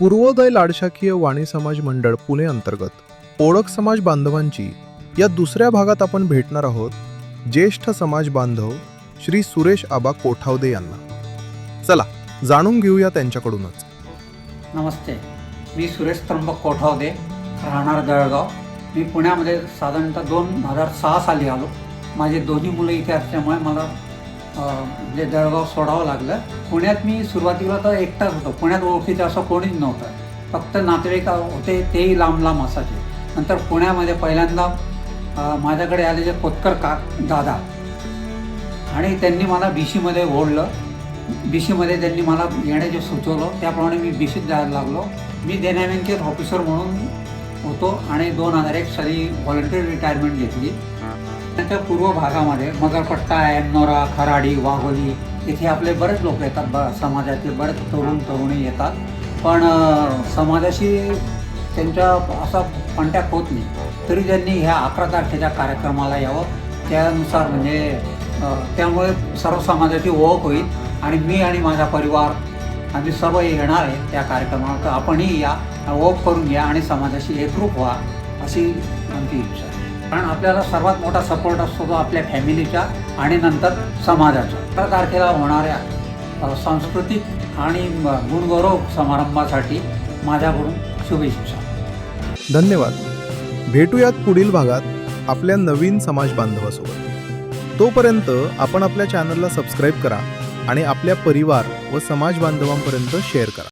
पूर्वोदय लाडशाकीय वाणी समाज मंडळ पुणे अंतर्गत ओळख समाज बांधवांची या दुसऱ्या भागात आपण भेटणार आहोत ज्येष्ठ समाज बांधव श्री सुरेश आबा कोठावदे यांना. चला जाणून घेऊया त्यांच्याकडूनच. नमस्ते मी सुरेश त्र्यंबक कोठावदे राहणार दळगाव मी पुण्यामध्ये साधारणतः दोन हजार सहा साली आलो. माझे दोन्ही मुलं इथे असल्यामुळे मला म्हणजे जळगाव सोडावं लागलं. पुण्यात मी सुरुवातीला तर एकटाच होतो. पुण्यात ओळखीचं असं कोणीच नव्हतं. फक्त नातेवाईक होते तेही लांब लांब असायचे. नंतर पुण्यामध्ये पहिल्यांदा माझ्याकडे माझ्याकडे आलेले कोतकर का दादा. आणि त्यांनी मला बी सीमध्ये ओढलं. बी सीमध्ये त्यांनी मला येण्याचे सुचवलं. त्याप्रमाणे मी बी सीत जायला लागलो. मी देण्या बँकेत ऑफिसर म्हणून होतो आणि दोन हजार एक साली व्हॉलंटिअर रिटायरमेंट घेतली. त्याच्या पूर्व भागामध्ये मगरपट्टा एन्नोरा खराडी वाघोली इथे आपले बरेच लोक येतात ब समाजातील बरेच तरुण तरुणी येतात. पण समाजाशी त्यांच्या असा कॉन्टॅक्ट होत नाही. तरी त्यांनी ह्या अकरा तारखेच्या कार्यक्रमाला यावं. त्यानुसार म्हणजे त्यामुळे सर्व समाजाची ओळख होईल आणि मी आणि माझा परिवार आम्ही सर्व येणार आहे त्या कार्यक्रमाला तर आपणही या ओळख करून घ्या आणि समाजाशी एकरूप व्हा अशी आमची इच्छा आहे. कारण आपल्याला सर्वात मोठा सपोर्ट असतो तो आपल्या फॅमिलीचा आणि नंतर समाजाचा. अकरा तारखेला होणाऱ्या सांस्कृतिक आणि गुणगौरव समारंभासाठी माझ्याकडून शुभेच्छा. धन्यवाद. भेटूयात पुढील भागात आपल्या नवीन समाज बांधवासोबत. तोपर्यंत आपण आपल्या चॅनलला सबस्क्राईब करा आणि आपल्या परिवार व समाज बांधवांपर्यंत शेअर करा.